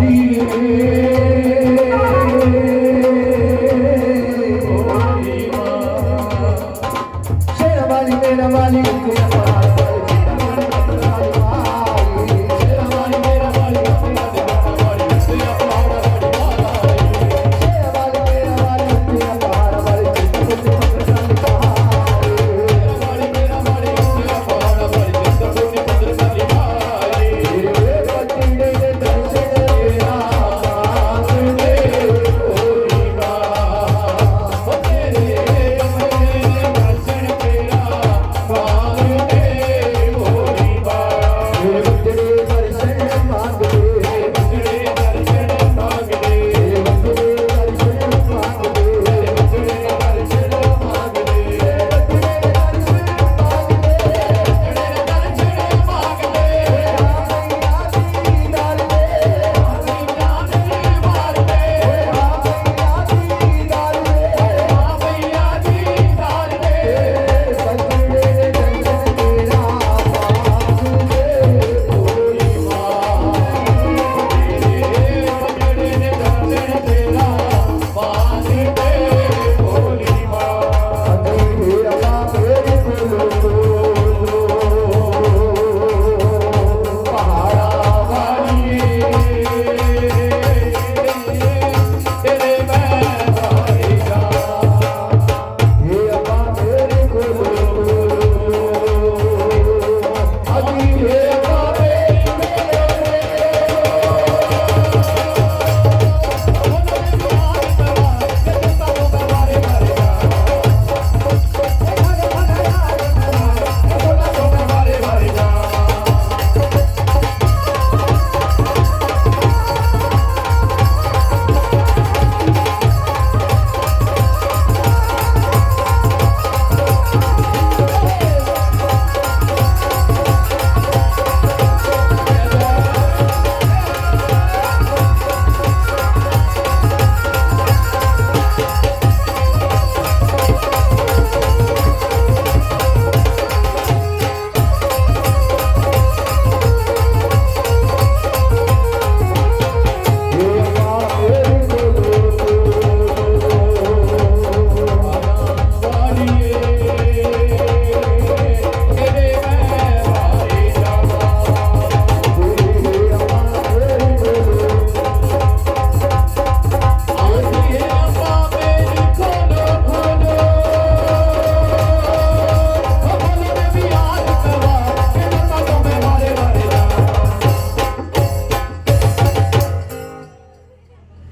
দিয়ে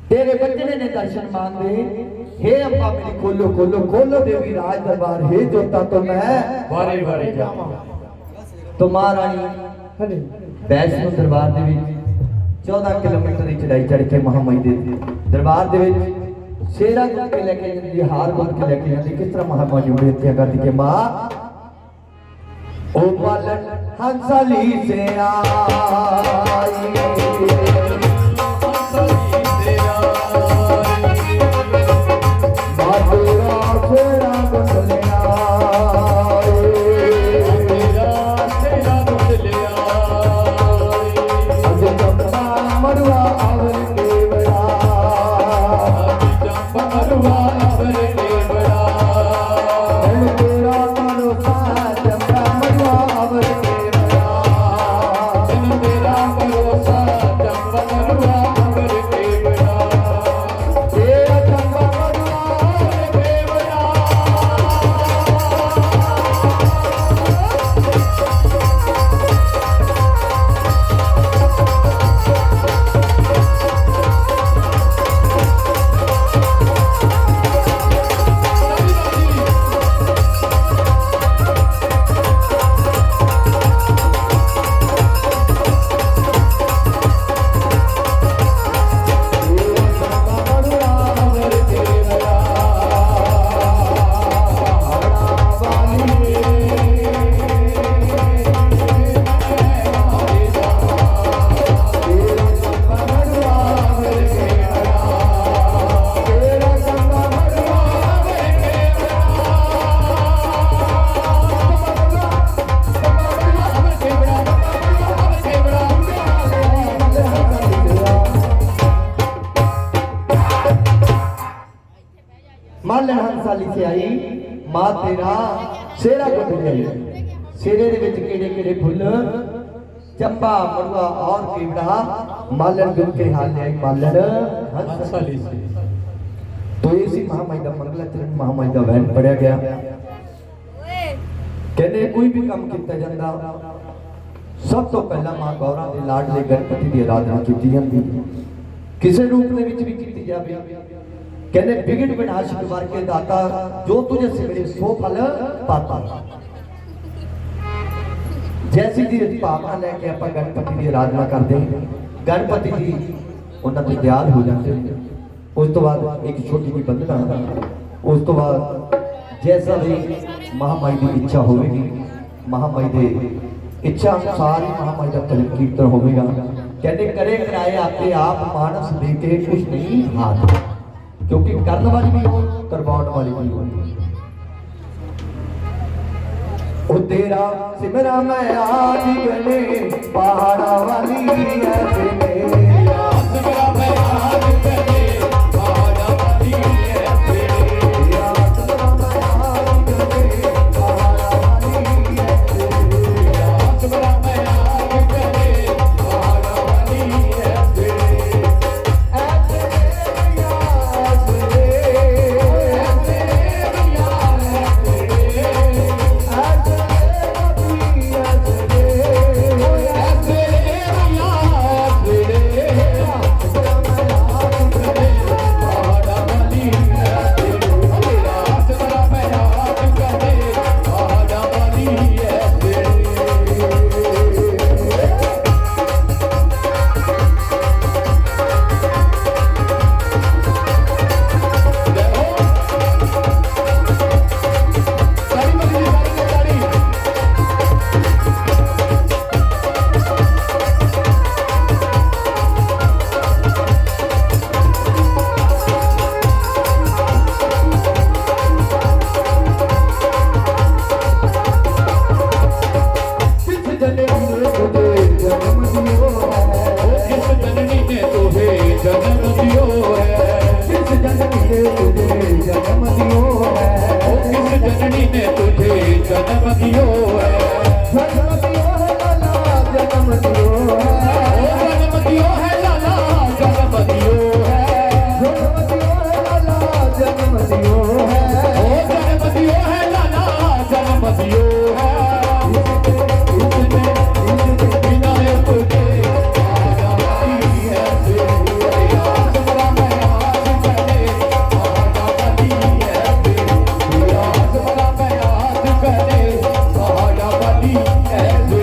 तेरे बचने ने दर्शन मांगे हे अम्बा मेरी खोलो खोलो खोलो देवी राज दरबार हे जोता तो मैं ਵਾਰੇ ਵਾਰੇ ਜਾਵਾਂ तो महारानी ਵੈਸ਼ਨੋ ਦਰਬਾਰ ਦੇ ਵਿੱਚ 14 ਕਿਲੋਮੀਟਰ ਦੀ ਚੜਾਈ ਚੜ ਕੇ ਮਹਾਮਾਈ ਦੇ ਦਰਬਾਰ ਦੇ ਵਿੱਚ ਸ਼ੇਰਾ ਗੁੱਟ ਕੇ ਲੈ ਕੇ ਜਾਂਦੀ ਹੈ, ਹਾਰ ਗੁੱਟ ਕੇ ਲੈ ਕੇ ਜਾਂਦੀ ਕਿਸ ਤਰ੍ਹਾਂ ਮਹਾਮਾਈ ਨੂੰ ਬੇਨਤੀਆਂ ਕਰਦੀ ਕਿ ਮਾਂ ਉਹ ਪਾਲਣ ਹੰਸਲੀ ਸੇ ਆਈ भगवान ਮਾਲਣ ਹੰਸਾਲੀ ਸੇ ਆਈ ਮਾਂ ਤੇਰਾ ਸੇਰਾ ਗੁੱਟ ਲਈ ਸੇਰੇ ਦੇ ਵਿੱਚ ਕਿਹੜੇ ਕਿਹੜੇ ਫੁੱਲ ਚੰਪਾ ਮੜਵਾ ਔਰ ਕੀੜਾ ਮਾਲਣ ਗੁੱਟ ਕੇ ਹਾਲ ਲਈ ਮਾਲਣ ਹੰਸਾਲੀ ਸੇ ਤੋ ਇਹ ਸੀ ਮਹਾਮਾਈ ਦਾ ਮੰਗਲਾ ਚਰਨ ਮਹਾਮਾਈ ਦਾ ਵੈਨ ਪੜਿਆ ਗਿਆ ਕਹਿੰਦੇ ਕੋਈ ਵੀ ਕੰਮ ਕੀਤਾ ਜਾਂਦਾ ਸਭ ਤੋਂ ਪਹਿਲਾਂ ਮਾਂ ਗੌਰਾ ਦੇ ਲਾਡਲੇ ਗਣਪਤੀ ਦੀ ਆਰਾਧਨਾ ਕੀਤੀ ਜਾਂਦੀ ਕਿਸੇ ਰੂਪ ਦੇ ਵਿੱਚ ਵੀ ਕੀਤੀ ਜਾਵੇ ਕਹਿੰਦੇ ਵਿਗੜ ਵਿਨਾਸ਼ਕ ਵਰ ਕੇ ਦਾਤਾ ਜੋ ਤੁਝੇ ਸਿਮਰੇ ਸੋ ਫਲ ਪਾਤਾ ਜੈਸੀ ਦੀ ਭਾਵਨਾ ਲੈ ਕੇ ਆਪਾਂ ਗਣਪਤੀ ਦੀ ਆਰਾਧਨਾ ਕਰਦੇ ਹਾਂ ਗਣਪਤੀ ਜੀ ਉਹਨਾਂ ਤੇ ਦਿਆਲ ਹੋ ਜਾਂਦੇ ਨੇ ਉਸ ਤੋਂ ਬਾਅਦ ਇੱਕ ਛੋਟੀ ਜਿਹੀ ਬੰਦਨਾ ਉਸ ਤੋਂ ਬਾਅਦ ਜੈਸਾ ਵੀ ਮਹਾਮਾਈ ਦੀ ਇੱਛਾ ਹੋਵੇਗੀ ਮਹਾਮਾਈ ਦੇ ਇੱਛਾ ਅਨੁਸਾਰ ਹੀ ਮਹਾਮਾਈ ਦਾ ਭਜਨ ਕੀਰਤਨ ਹੋਵੇਗਾ ਕਹਿੰਦੇ ਕਰੇ ਕਰਾਏ ਆਪੇ ਆਪ ਮਾਨਸ ਦੇ ਕੇ ਕੁਛ ਨਹੀਂ ਹਾਥ ਕਿਉਂਕਿ ਕਰਨ ਵਾਲੀ ਵੀ ਹੋ ਕਰਵਾਉਣ ਵਾਲੀ ਵੀ ਹੋ ਉਹ ਤੇਰਾ ਸਿਮਰਾਂ ਮੈਂ ਆਦੀ ਗਲੇ, ਪਹਾੜਾਂ ਵਾਲੀ ਐ cada pasión Yeah.